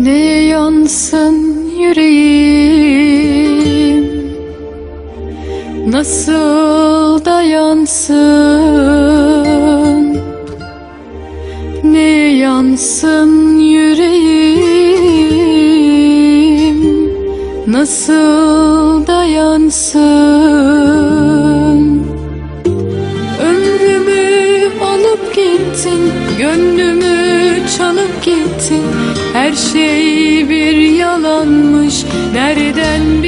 Ne yansın yüreğim? Nasıl da yansın Ne yansın yüreğim? Nasıl da yansın Her şey bir yalanmış. Nereden bilecektin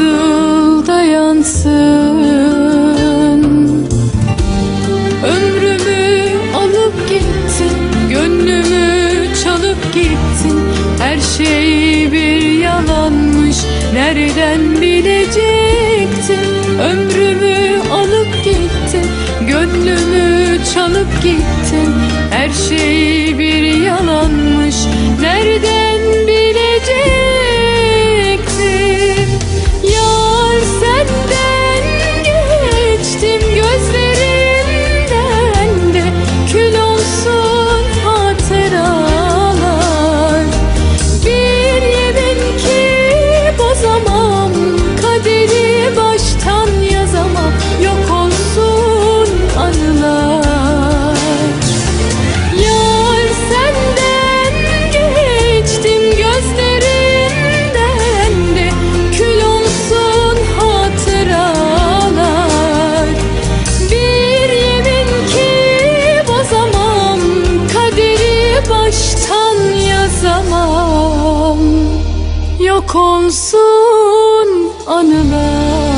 Nasıl dayansın Ömrümü alıp gittin Gönlümü çalıp gittin. Her şey bir yalanmış Nereden bilecektin? Ömrümü alıp gittin Gönlümü çalıp gittin. Her şey bir baştan yazamam. Yok olsun anılar